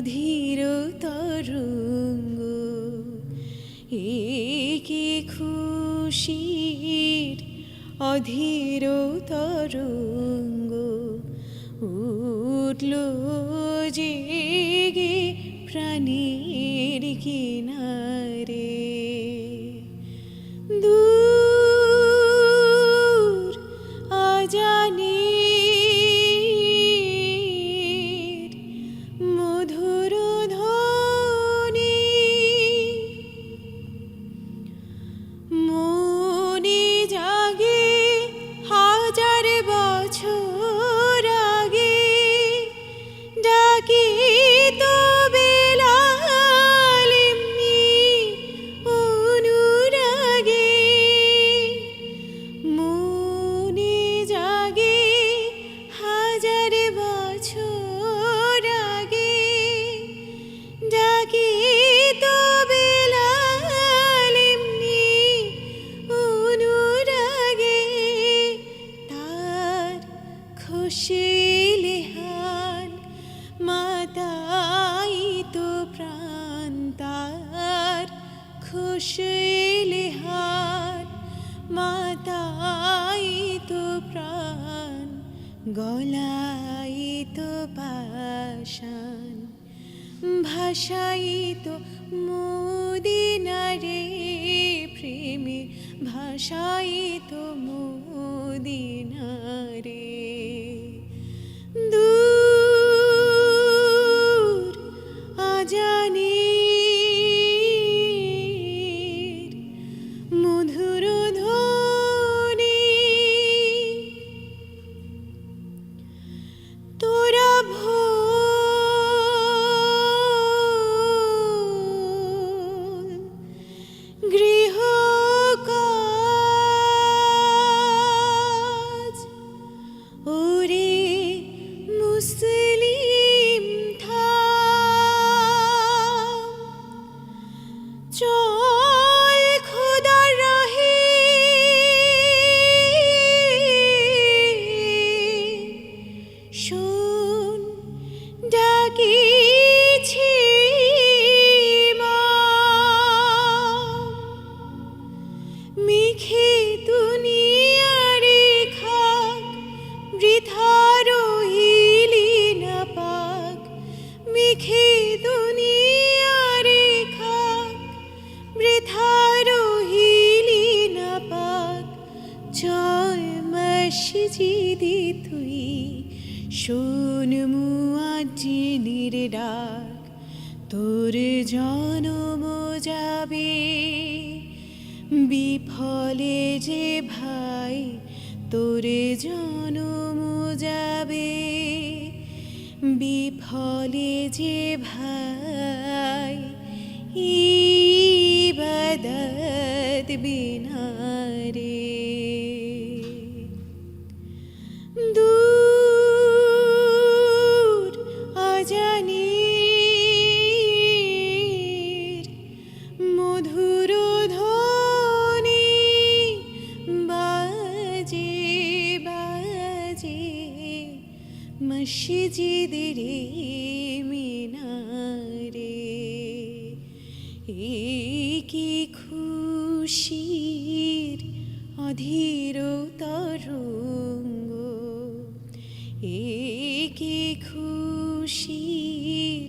অধীর তরঙ্গ একে খুশির অধীর তরঙ্গ উঠল জেগে প্রাণীর কিনারে। দূর অজানির লেহান মাতাই তো প্রাণ তার। খুশি লেহান মাতাই তো প্রাণ। গলাই তো পাশান ভাষাই তো মোদিনারে প্রেমে ভাষাই তো মোদিনারে চল খোদার রাহে। শোন ডাকিছি মা। মেঘে মসজিদে তুই। শোন মুয়াজ্জিনের ডাক, তোর জনম যাবে। বিফলে যে ভাই, তোরে জনম যাবে। বিফলে যে ভাই, ই ইবাদত বিনারে। মসজিদের মিনারে কি খুশির অধীর তরঙ্গ কি খুশির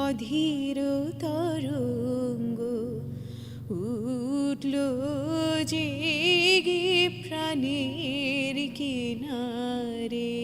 অধীর তরঙ্গ উঠল জেগে প্রাণের কিনারে